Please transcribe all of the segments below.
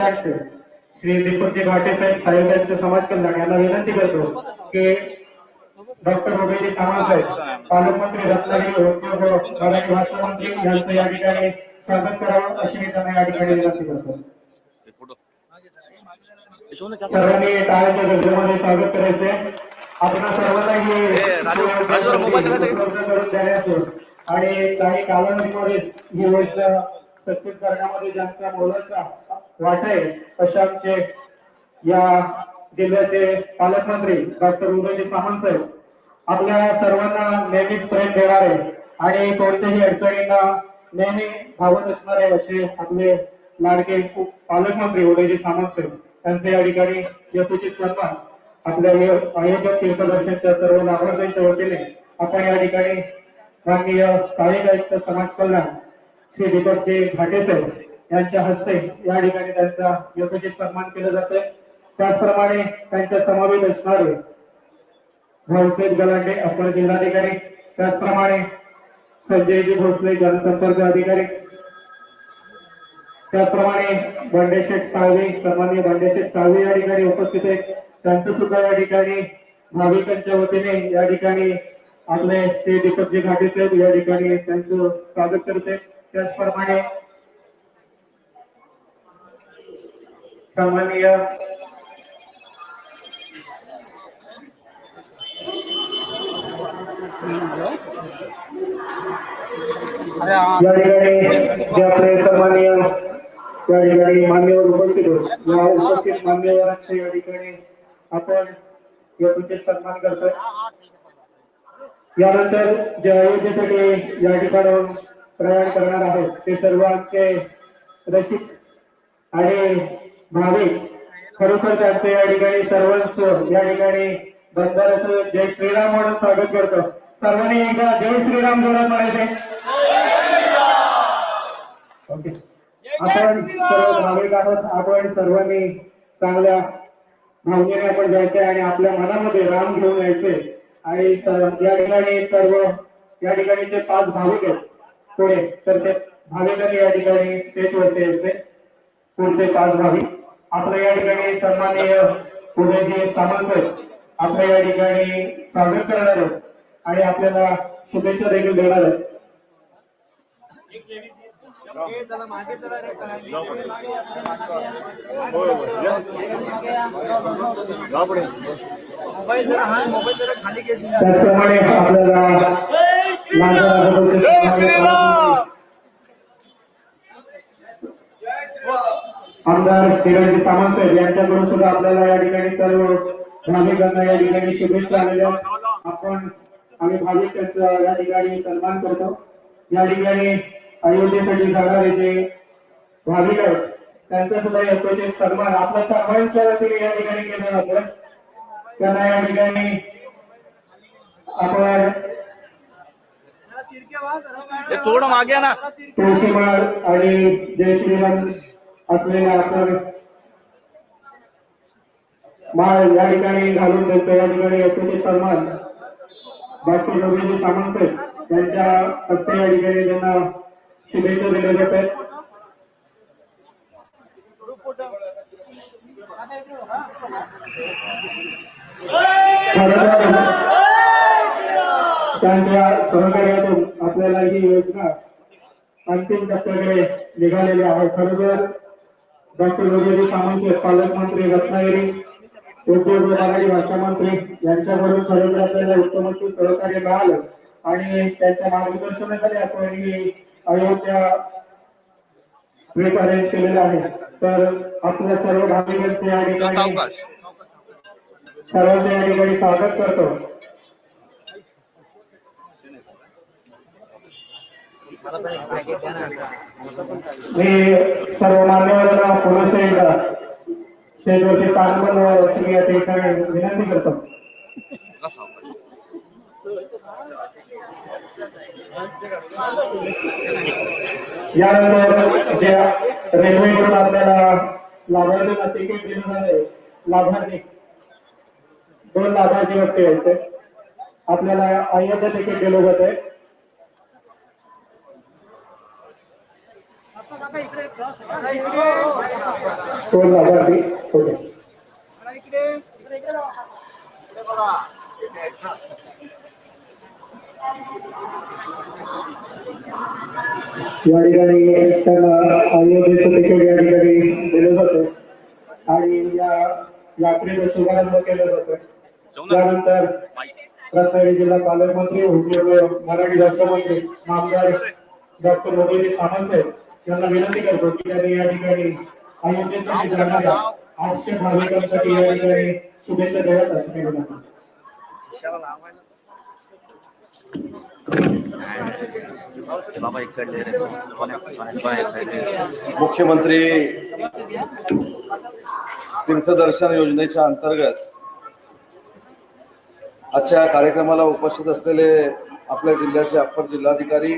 श्री दीपकजी घाटे साहेब साहेबांचे समाज कल्याण यांना विनंती करतो की डॉक्टर रुबेजी सावंत साहेब पालकमंत्री रत्नागिरी उद्योग मराठी भाषा मंत्री यांचं या ठिकाणी स्वागत करावं अशी मी त्यांना या ठिकाणी विनंती करतो. सर्वांनी टाळ्याच्या गजरामध्ये स्वागत करायचे आपण सर्वांना ही करून द्यायचं आणि काही कालावधीमध्ये ही योजना सक्सेस करण्यामध्ये ज्यांचा मोलाचा वाटा आहे या जिल्ह्याचे पालकमंत्री डॉक्टर उदयजी सामंत साहेब. आपल्या सर्वांना नेहमीच प्रेम देणारे आणि कोणत्याही अडचणींना नेहमी धावत असणारे असे आपले लाडके पालकमंत्री उदयजी सामंत साहेब. त्यांचे या ठिकाणी यथोचित सन्मान आपल्या य- आयोजक तीर्थदर्शनच्या सर्व लाभार्थ्यांच्या वतीने आपण या ठिकाणी माननीय सहाय्यक आयुक्त समाज कल्याण श्री दीपकजी घाटे साहेब. यांच्या हस्ते या ठिकाणी त्यांचा यथोचित सन्मान केला जातोय. त्याचप्रमाणे त्यांच्या समावेश असणारे भाऊसाहेब गलांडे अपर जिल्हाधिकारी त्याचप्रमाणे संजयजी भोसले जनसंपर्क अधिकारी त्याचप्रमाणे बंडेशेठ साळवे सन्मान्य बंडेशेठ साळवे या ठिकाणी उपस्थित आहेत. त्यांचं सुद्धा या ठिकाणी भाविकांच्या वतीने या ठिकाणी आपले श्री दीपकजी घाटे साहेब या ठिकाणी त्यांचं स्वागत करते त्याचप्रमाणे सन्माननीय या ठिकाणी जे आपले सन्माननीय या ठिकाणी मान्यवर उपस्थित होते या उपस्थित मान्यवरांचे या ठिकाणी आपण यथोचित सन्मान करतोय। यानंतर जे अयोध्येसाठी या ठिकाणाहून प्रयाण करणार आहोत ते सर्व रसिक आणि भाविक खरोखर त्यांचं या ठिकाणी सर्वांच या ठिकाणी बंधाराचं जय श्रीराम म्हणून स्वागत करतो. सर्वांनी एकदा जय श्रीराम जोरात म्हणायचे ओके. आपण सर्व भाविक आहोत. आपण सर्वांनी चांगल्या भावनेने आपण जायचे आणि आपल्या मनामध्ये राम घेऊन यायचे आणि या ठिकाणी सर्व या ठिकाणी जे पाच भाविक आहेत पुढे तर ते भाविकांनी या ठिकाणी स्टेजवरती यायचे पुढचे पाच भाविक. आपल्या या ठिकाणी सन्माननीय उदयजी सामंत आपल्या या ठिकाणी स्वागत करणार आहेत आणि आपल्याला शुभेच्छा देखील देणार आहेत. त्याचप्रमाणे आपल्याला माझ्या किरणजी सामंत साहेब यांच्याकडून सुद्धा आपल्याला या ठिकाणी सर्व भाविकांना या ठिकाणी शुभेच्छा आलेल्या. आपण आम्ही भाविक या ठिकाणी सन्मान करतो. या ठिकाणी अयोध्येसाठी जाणारे जे भाविक आहेत त्यांचा सुद्धा यथोचित सन्मान आपल्या सर्वांच्या वतीने या ठिकाणी केलं जातं. त्यांना या ठिकाणी आपण थोडं मागे ना. तुळशीमाळ आणि जय श्रीराम असलेल्या आपण माळ या ठिकाणी घालून देतो या ठिकाणी यथोचित सन्मान. डॉक्टर रवींद्र सामंत यांच्या हस्ते या ठिकाणी त्यांना शुभेच्छा दिल्या जात आहेत त्यांच्या सहकार्यातून आपल्याला ही योजना अंतिम टप्प्याकडे निघालेली आहे. खरोखर डॉक्टर उदयजी सामंत पालकमंत्री रत्नागिरी उद्योग व मराठी भाषा मंत्री यांच्याकडून खरोखर आपल्याला उत्तम असं सहकार्य मिळालं आणि त्यांच्या मार्गदर्शनाखाली आपण अयोध्या ट्रिप अरेंज केलेलं आहे. तर आपल्या सर्व भाविकांचे या ठिकाणी सावकाश. सर्वांचे या ठिकाणी स्वागत करतो. मी सर्व मान्यवरांना पुनश्च एकदा स्टेजवरती स्थान श्री या ठिकाणी विनंती करतो. यानंतर जे रेल्वेकडून आपल्याला लाभार्थ्यांना तिकीट दिलं झालंय लाभार्थी दोन लाभार्थी व्यक्ती यायचे आपल्याला अयोध्या तिकीट दिलं जात आहे कोण लाभार्थी या ठिकाणी त्यांना अयोध्येचं तिकीट या ठिकाणी दिलं जातं आणि या यात्रेचा शुभारंभ केला जातो त्यानंतर रत्नागिरी जिल्हा पालकमंत्री मराठी राष्ट्रमंत्री आमदार डॉक्टर सामंत साहेब यांना विनंती करतो की त्यांनी या ठिकाणी अयोध्येसाठी जाणाऱ्या आठशे भाविकांसाठी या ठिकाणी शुभेच्छा देण्यात असं मी विनंती बाबा एक साइड ले. रहे हैं एक साइड ले? रहे हैं मुख्यमंत्री तीर्थदर्शन योजनेच्या अंतर्गत आजच्या कार्यक्रमाला उपस्थित असलेले आपल्या जिल्ह्याचे अप्पर जिल्हाधिकारी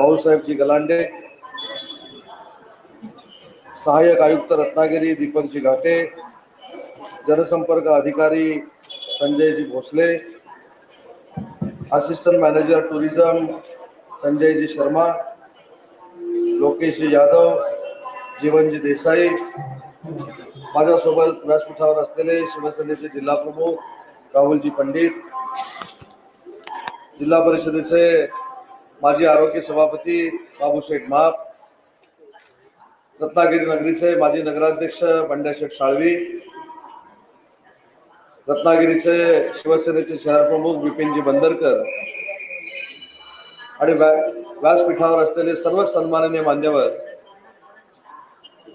भाऊसाहेबजी गलांडे सहाय्यक आयुक्त रत्नागिरी दीपकजी घाटे, जनसंपर्क अधिकारी Sanjayji Bhosale assistant manager tourism Sanjayji Sharma Lokeshji Yadav Jeevanji Desai माझ्यासोबत व्यासपीठावर असलेले शिवसेनेचे जिल्हा प्रमुख राहुलजी पंडित, जिल्हा परिषदेचे माजी आरोग्य सभापती बाबूशेठ माप रत्नागिरी नगरीचे माजी नगराध्यक्ष बंड्याशेठ साळवी रत्नागिरीचे शिवसेनेचे शहर प्रमुख बिपिनजी बंदरकर आणि व्यासपीठावर असलेले सर्व सन्माननीय मान्यवर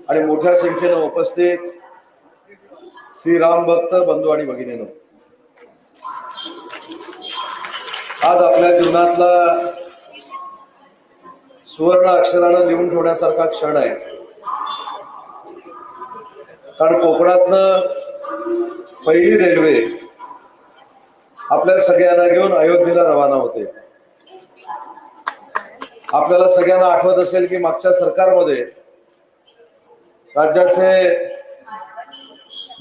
आणि मोठ्या संख्येनं उपस्थित श्रीराम भक्त बंधू आणि भगिनीनो. आज आपल्या जीवनातला सुवर्ण अक्षरानं लिहून ठेवण्यासारखा क्षण आहे. कारण कोकणातनं पहिली रेल्वे आपल्या सगळ्यांना घेऊन अयोध्येला रवाना होते. आपल्याला सगळ्यांना आठवत असेल की मागच्या सरकारमध्ये राज्याचे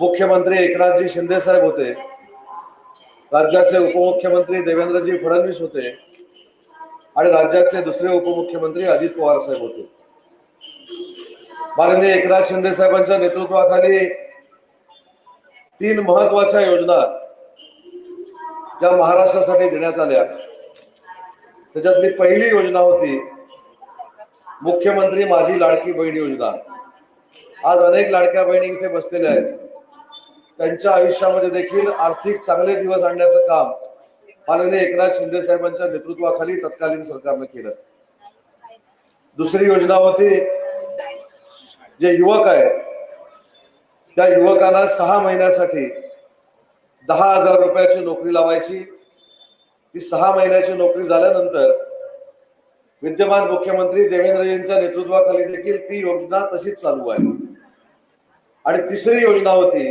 मुख्यमंत्री एकनाथजी शिंदे साहेब होते. राज्याचे उपमुख्यमंत्री देवेंद्रजी फडणवीस होते. आणि राज्याचे दुसरे उपमुख्यमंत्री अजित पवार साहेब होते. माननीय एकनाथ शिंदे साहेबांच्या नेतृत्वाखाली तीन महत्त्वाच्या योजना ज्या महाराष्ट्रासाठी देण्यात आल्या. त्याच्यातली पहिली योजना होती मुख्यमंत्री माझी लाडकी बहीण योजना. आज अनेक लाडक्या बहिणी इथे बसलेल्या आहेत. त्यांच्या आयुष्यामध्ये देखील आर्थिक चांगले दिवस आणण्याचं काम माननीय एकनाथ शिंदे साहेबांच्या नेतृत्वाखाली तत्कालीन सरकारनं केलं. दुसरी योजना होती जे युवक आहेत त्या युवकांना सहा महिन्यासाठी दहा हजार रुपयाची नोकरी लावायची. ती सहा महिन्याची नोकरी झाल्यानंतर विद्यमान मुख्यमंत्री देवेंद्रजींच्या नेतृत्वाखाली देखील ती योजना तशीच चालू आहे. आणि तिसरी योजना होती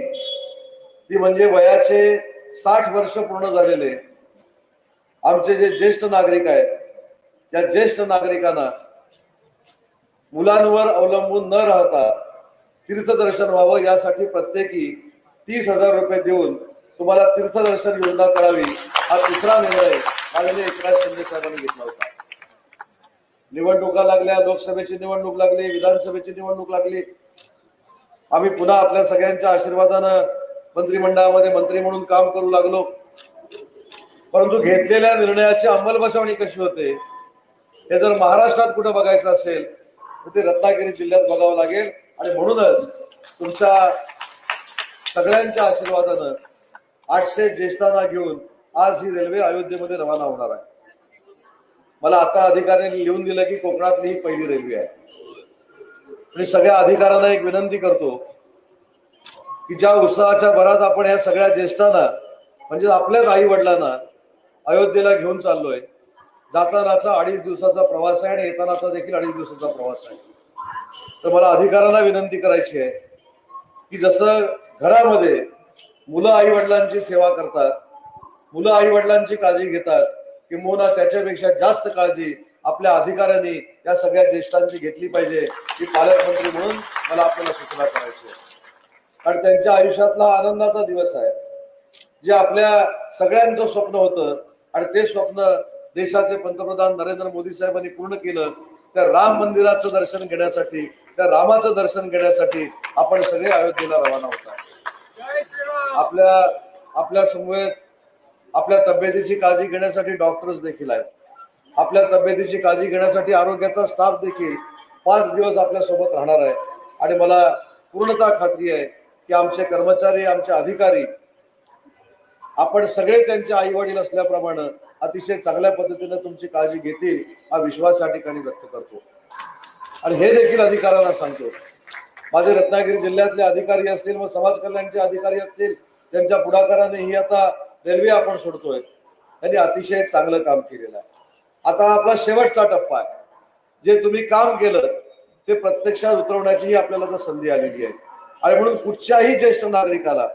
ती म्हणजे वयाचे साठ वर्ष पूर्ण झालेले आमचे जे ज्येष्ठ नागरिक आहेत त्या ज्येष्ठ नागरिकांना मुलांवर अवलंबून न राहता तीर्थदर्शन व्हावं यासाठी प्रत्येकी तीस हजार रुपये देऊन तुम्हाला तीर्थदर्शन योजना करावी हा तिसरा निर्णय माननीय एकनाथ शिंदे साहेबांनी घेतला होता. निवडणुका लागल्या लोकसभेची निवडणूक लागली विधानसभेची निवडणूक लागली. आम्ही पुन्हा आपल्या सगळ्यांच्या आशीर्वादानं मंत्रिमंडळामध्ये मंत्री म्हणून काम करू लागलो. परंतु घेतलेल्या निर्णयाची अंमलबजावणी कशी होते हे जर महाराष्ट्रात कुठं बघायचं असेल तर ते रत्नागिरी जिल्ह्यात बघावं लागेल. आणि म्हणूनच तुमच्या सगळ्यांच्या आशीर्वादानं आठशे ज्येष्ठांना घेऊन आज ही रेल्वे अयोध्येमध्ये रवाना होणार आहे. मला आता अधिकाऱ्यांनी लिहून दिलं की कोकणातली ही पहिली रेल्वे आहे. मी सगळ्या अधिकाऱ्यांना एक विनंती करतो की ज्या उत्साहाच्या भरात आपण या सगळ्या ज्येष्ठांना म्हणजे आपल्याच आई वडिलांना अयोध्येला घेऊन चाललोय. जातानाचा अडीच दिवसाचा प्रवास आहे आणि येतानाचा देखील अडीच दिवसाचा प्रवास आहे. तर मला अधिकाऱ्यांना विनंती करायची आहे की जसं घरामध्ये मुलं आई वडिलांची सेवा करतात मुलं आई वडिलांची काळजी घेतात किंवा त्याच्यापेक्षा जास्त काळजी आपल्या अधिकाऱ्यांनी या सगळ्या ज्येष्ठांची घेतली पाहिजे ही पालकमंत्री म्हणून मला आपल्याला सूचना करायची आहे. कारण त्यांच्या आयुष्यातला आनंदाचा दिवस आहे. जे आपल्या सगळ्यांचं स्वप्न होतं आणि ते स्वप्न देशाचे पंतप्रधान नरेंद्र मोदी साहेबांनी पूर्ण केलं त्या राम मंदिराचं दर्शन घेण्यासाठी त्या रामाचं दर्शन घेण्यासाठी आपण सगळे अयोध्येला रवाना होता आपल्या आपल्या समवेत आपल्या तब्येतीची काळजी घेण्यासाठी डॉक्टर्स देखील आहेत. आपल्या तब्येतीची काळजी घेण्यासाठी आरोग्याचा स्टाफ देखील पाच दिवस आपल्यासोबत राहणार आहे आणि मला पूर्णतः खात्री आहे की आमचे कर्मचारी आमचे अधिकारी आपण सगळे त्यांचे आई वडील असल्याप्रमाणे अतिशय चांगल्या पद्धतीने तुमची काळजी घेतील हा विश्वास या ठिकाणी व्यक्त करतो. आणि हे देखील अधिकाऱ्यांना सांगतो. माझे रत्नागिरी जिल्ह्यातले अधिकारी असतील व समाज कल्याणचे अधिकारी असतील त्यांच्या पुढाकाराने ही आता रेल्वे आपण सोडतोय. त्यांनी अतिशय चांगलं काम केलेलं आहे. आता आपला शेवटचा टप्पा आहे. जे तुम्ही काम केलं ते प्रत्यक्षात उतरवण्याचीही आपल्याला तर संधी आलेली आहे. आणि म्हणून कुठच्याही ज्येष्ठ नागरिकाला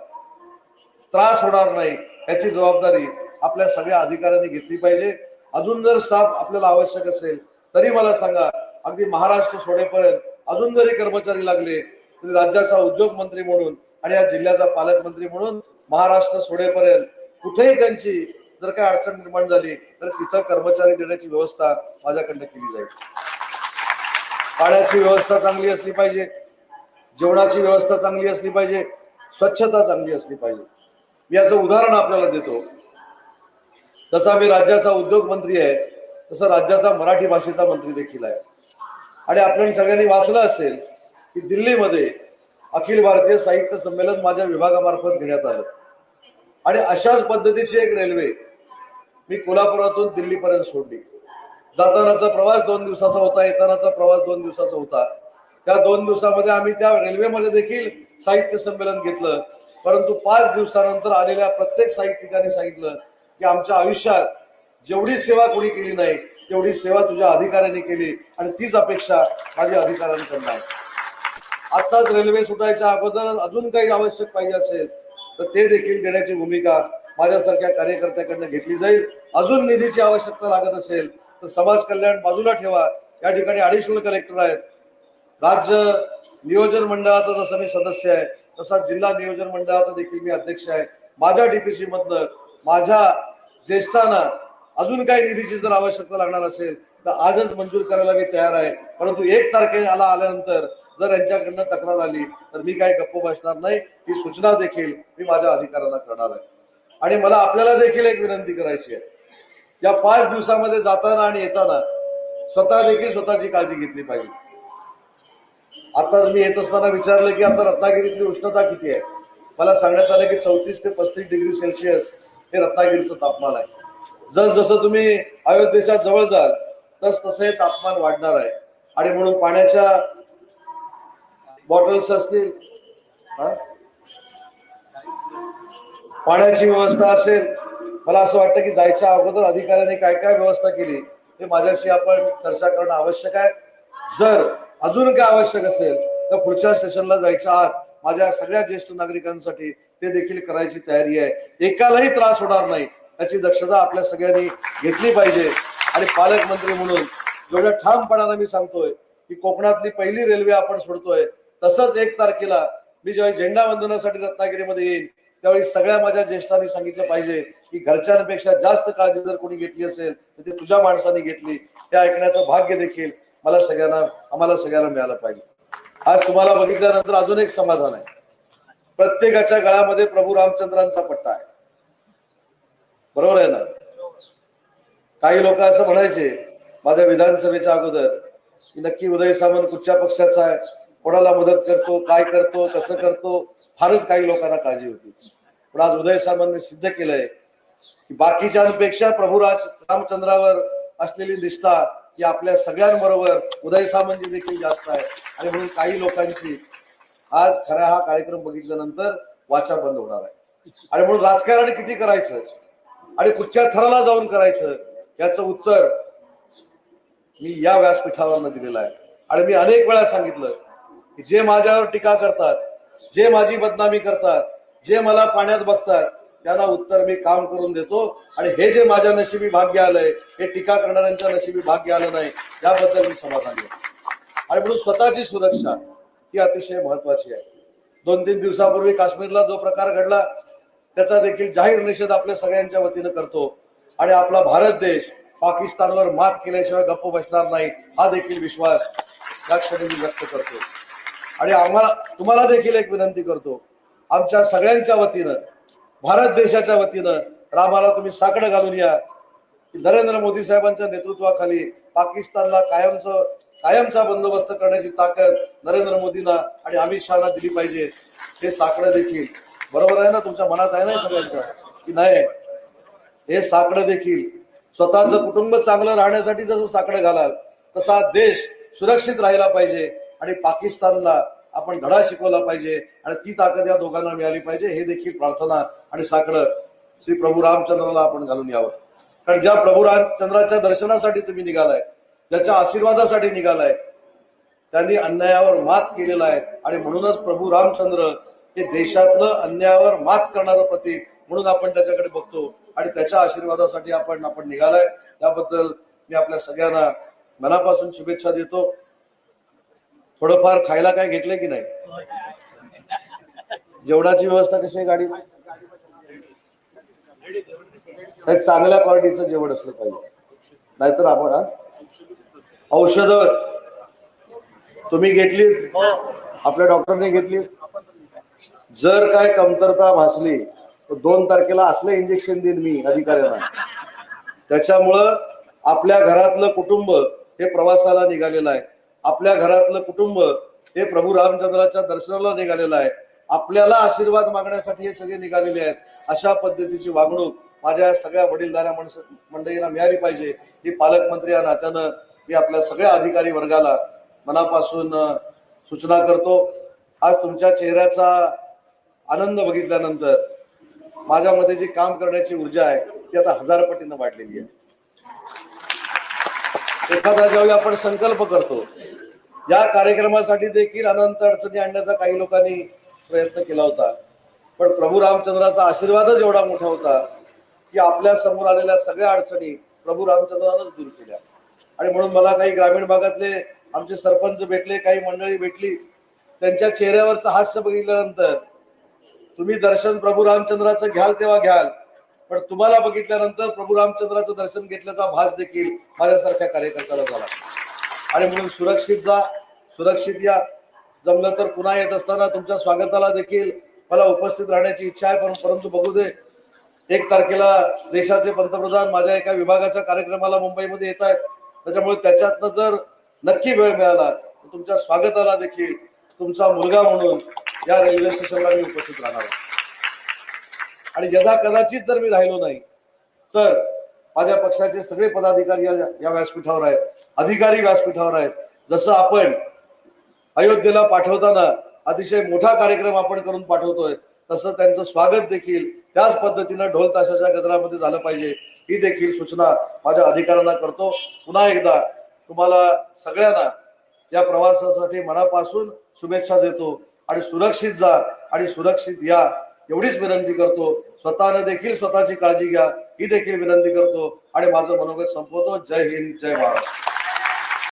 त्रास होणार नाही याची जबाबदारी आपल्या सगळ्या अधिकाऱ्यांनी घेतली पाहिजे. अजून जर स्टाफ आपल्याला आवश्यक असेल तरी मला सांगा अगदी महाराष्ट्र सोडेपर्यंत अजून जरी कर्मचारी लागले तरी राज्याचा उद्योग मंत्री म्हणून आणि या जिल्ह्याचा पालकमंत्री म्हणून महाराष्ट्र सोडेपर्यंत कुठेही त्यांची जर काही अडचण निर्माण झाली तर तिथं कर्मचारी देण्याची व्यवस्था माझ्याकडनं केली जाईल. पाण्याची व्यवस्था चांगली असली पाहिजे जेवणाची व्यवस्था चांगली असली पाहिजे स्वच्छता चांगली असली पाहिजे. मी याचं उदाहरण आपल्याला देतो. जसा मी राज्याचा उद्योग मंत्री आहे तसं राज्याचा मराठी भाषेचा मंत्री देखील आहे. आणि आपण सगळ्यांनी वाचलं असेल की दिल्लीमध्ये अखिल भारतीय साहित्य संमेलन माझ्या विभागामार्फत घेण्यात आलं. आणि अशाच पद्धतीची एक रेल्वे मी कोल्हापुरातून दिल्लीपर्यंत सोडली. जातानाचा प्रवास दोन दिवसाचा होता येतानाचा प्रवास दोन दिवसाचा होता. त्या दोन दिवसामध्ये आम्ही त्या रेल्वेमध्ये देखील साहित्य संमेलन घेतलं. परंतु पाच दिवसानंतर आलेल्या प्रत्येक साहित्यिकाने सांगितलं की आमच्या आयुष्यात जेवढी सेवा कोणी केली नाही तेवढी सेवा तुझ्या अधिकाऱ्यांनी केली आणि तीच अपेक्षा माझ्या अधिकाऱ्यांकडनं आहे. आताच रेल्वे सुटायच्या अगोदर अजून काही आवश्यक पाहिजे असेल तर ते देखील देण्याची भूमिका माझ्यासारख्या कार्यकर्त्याकडनं घेतली जाईल. अजून निधीची आवश्यकता लागत असेल तर समाज कल्याण बाजूला ठेवा. या ठिकाणी अडिशनल कलेक्टर आहेत. राज्य नियोजन मंडळाचा जसं मी सदस्य आहे तसा जिल्हा नियोजन मंडळाचा देखील मी अध्यक्ष आहे. माझ्या डीपीसी मधनं माझ्या ज्येष्ठांना अजून काही निधीची जर आवश्यकता लागणार असेल तर आजच मंजूर करायला मी तयार आहे. परंतु एक तारखेला आल्यानंतर जर यांच्याकडनं तक्रार आली तर मी काही गप्प बसणार नाही. ही सूचना देखील मी माझ्या अधिकाऱ्यांना करणार आहे. आणि मला आपल्याला देखील एक विनंती करायची आहे. या पाच दिवसामध्ये जाताना आणि येताना स्वतः देखील स्वतःची काळजी घेतली पाहिजे. आताच मी येत असताना विचारलं की आता रत्नागिरीतली उष्णता किती आहे? मला सांगण्यात आलं की चौतीस ते पस्तीस डिग्री सेल्सिअस हे रत्नागिरीचं तापमान आहे. जस जसं तुम्ही अयोध्येच्या जवळ जाल तस तसं हे तापमान वाढणार आहे. आणि म्हणून पाण्याच्या बॉटल्स असतील हा? पाण्याची व्यवस्था असेल मला असं वाटतं की जायच्या अगोदर अधिकाऱ्यांनी काय काय व्यवस्था केली हे माझ्याशी आपण चर्चा करणं आवश्यक आहे. जर अजून काय आवश्यक असेल तर पुढच्या स्टेशनला जायच्या आत माझ्या सगळ्या ज्येष्ठ नागरिकांसाठी ते देखील करायची तयारी आहे. एकालाही त्रास होणार नाही. याची दक्षता आपल्या सगळ्यांनी घेतली पाहिजे. आणि पालकमंत्री म्हणून जेवढ्या ठामपणानं मी सांगतोय की कोकणातली पहिली रेल्वे आपण सोडतोय तसंच एक तारखेला मी जेव्हा झेंडा वंदनासाठी रत्नागिरीमध्ये येईन त्यावेळी सगळ्या माझ्या ज्येष्ठांनी सांगितलं पाहिजे की घरच्यांपेक्षा जास्त काळजी जर कोणी घेतली असेल तर ते तुझ्या माणसाने घेतली. हे ऐकण्याचं भाग्य देखील मला सगळ्यांना आम्हाला सगळ्यांना मिळालं पाहिजे. आज तुम्हाला बघितल्यानंतर अजून एक समाधान आहे. प्रत्येकाच्या गळ्यामध्ये प्रभू रामचंद्रांचा पट्टा आहे. बरोबर आहे ना? काही लोक असं म्हणायचे माझ्या विधानसभेच्या अगोदर की नक्की उदय सामंत कुठच्या पक्षाचा आहे? कोणाला मदत करतो? काय करतो? कसं करतो? फारच काही लोकांना काळजी होती. पण आज उदय सामंतने सिद्ध केलंय की बाकीच्यांपेक्षा प्रभू राज रामचंद्रावर असलेली निष्ठा की आपल्या सगळ्यांबरोबर उदय सामंतची देखील जास्त आहे आणि म्हणून काही लोकांची आज खरा हा कार्यक्रम बघितल्यानंतर वाचा बंद होणार आहे. आणि म्हणून राजकारण किती करायचं? आणि कुठच्या थराला जाऊन करायचं? याचं उत्तर मी या व्यासपीठावर दिलेलं आहे. आणि मी अनेक वेळा सांगितलं की जे माझ्यावर टीका करतात जे माझी बदनामी करतात जे मला पाण्यात बघतात त्यांना उत्तर मी काम करून देतो. आणि हे जे माझ्या नशिबी भाग्य आलंय हे टीका करणाऱ्यांच्या नशिबी भाग्य आलं नाही याबद्दल मी समाधानी आहे. आणि म्हणून स्वतःची सुरक्षा ही अतिशय महत्वाची आहे. दोन तीन दिवसापूर्वी काश्मीरला जो प्रकार घडला त्याचा देखील जाहीर निषेध आपल्या सगळ्यांच्या वतीनं करतो. आणि आपला भारत देश पाकिस्तानवर मात केल्याशिवाय गप्प बसणार नाही हा देखील विश्वास या क्षणी मी व्यक्त करतो. आणि आम्हाला तुम्हाला देखील एक विनंती करतो. आमच्या सगळ्यांच्या वतीनं भारत देशाच्या वतीनं रामाला तुम्ही साकडं घालून या. नरेंद्र मोदी साहेबांच्या नेतृत्वाखाली पाकिस्तानला कायमचं कायमचा बंदोबस्त करण्याची ताकद नरेंद्र मोदींना आणि अमित शहाला दिली पाहिजे. हे साकडं देखील. बरोबर आहे ना तुमच्या मनात आहे ना सगळ्यांच्या की नाही? हे साकडं देखील. स्वतःचं कुटुंब चांगलं राहण्यासाठी जसं साकडं घालाल तसा देश सुरक्षित राहिला पाहिजे आणि पाकिस्तानला आपण धडा शिकवला पाहिजे आणि ती ताकद या दोघांना मिळाली पाहिजे हे देखील प्रार्थना आणि साकडं श्री प्रभू रामचंद्राला आपण घालून यावं. कारण ज्या प्रभू रामचंद्राच्या दर्शनासाठी तुम्ही निघालाय ज्याच्या आशीर्वादासाठी निघालाय त्यांनी अन्यायावर मात केलेला आहे आणि म्हणूनच प्रभू रामचंद्र हे देशातलं अन्यायावर मात करणारं प्रतीक म्हणून आपण त्याच्याकडे बघतो आणि त्याच्या आशीर्वादासाठी आपण आपण निघालाय. त्याबद्दल मी आपल्या सगळ्यांना मनापासून शुभेच्छा देतो. थोडंफार खायला काय घेतलंय की नाही? जेवणाची व्यवस्था कशी आहे गाडी चांगल्या क्वालिटीचं जेवण असलं पाहिजे. नाहीतर आपण हा? औषधं तुम्ही घेतली आपल्या डॉक्टरने घेतली जर काय कमतरता भासली तर दोन तारखेला असलं इंजेक्शन देईन मी अधिकाऱ्यांना. त्याच्यामुळं आपल्या घरातलं कुटुंब हे प्रवासाला निघालेलं आहे. आपल्या घरातलं कुटुंब हे प्रभू रामचंद्राच्या दर्शनाला निघालेलं आहे. आपल्याला आशीर्वाद मागण्यासाठी हे सगळे निघालेले आहेत. अशा पद्धतीची वागणूक माझ्या सगळ्या वडीलधाऱ्या माणसं मंडळींना मिळाली पाहिजे. ही पालकमंत्री या नात्यानं मी आपल्या सगळ्या अधिकारी वर्गाला मनापासून सूचना करतो. आज तुमच्या चेहऱ्याचा आनंद बघितल्यानंतर माझ्यामध्ये जी काम करण्याची ऊर्जा आहे ती आता हजार पटीनं वाढलेली आहे. एखादा ज्यावेळी आपण संकल्प करतो या कार्यक्रमासाठी देखील अनंत अडचणी आणण्याचा काही लोकांनी प्रयत्न केला होता. पण प्रभू रामचंद्राचा आशीर्वादच एवढा मोठा होता की आपल्यासमोर आलेल्या सगळ्या अडचणी प्रभू रामचंद्रानच दूर केल्या. आणि म्हणून मला काही ग्रामीण भागातले आमचे सरपंच भेटले काही मंडळी भेटली त्यांच्या चेहऱ्यावरचं हास्य बघितल्यानंतर तुम्ही दर्शन प्रभू रामचंद्राचं घ्याल तेव्हा घ्याल पण तुम्हाला बघितल्यानंतर प्रभू रामचंद्राचं दर्शन घेतल्याचा भास देखील माझ्यासारख्या कार्यकर्त्याला झाला. आणि म्हणून सुरक्षित जा सुरक्षित या. जमलं तर पुन्हा येत असताना तुमच्या स्वागताला देखील मला उपस्थित राहण्याची इच्छा आहे पण परंतु बघू दे. एक तारखेला देशाचे पंतप्रधान माझ्या एका विभागाच्या कार्यक्रमाला मुंबईमध्ये येत आहेत. त्याच्यामुळे त्याच्यातनं जर नक्की वेळ मिळाला तर तुमच्या स्वागताला देखील तुमचा मुलगा म्हणून या रेल्वे स्टेशनला मी उपस्थित राहणार आहे. आणि यदा कदाचित जर मी राहिलो नाही तर माझ्या पक्षाचे सगळे पदाधिकारी या या व्यासपीठावर आहेत. अधिकारी व्यासपीठावर आहेत. जसं आपण अयोध्येला पाठवताना अतिशय मोठा कार्यक्रम आपण करून पाठवतोय तसं त्यांचं स्वागत देखील त्याच पद्धतीनं ढोल ताशाच्या गजरामध्ये झालं पाहिजे. ही देखील सूचना माझ्या अधिकाऱ्यांना करतो. पुन्हा एकदा तुम्हाला सगळ्यांना या प्रवासासाठी मनापासून शुभेच्छा देतो आणि सुरक्षित जा आणि सुरक्षित या. एवढीच विनंती करतो. स्वतःने देखील स्वतःची काळजी घ्या. ही देखील विनंती करतो. आणि माझं मनोगत संपवतो. जय हिंद जय महाराष्ट्र.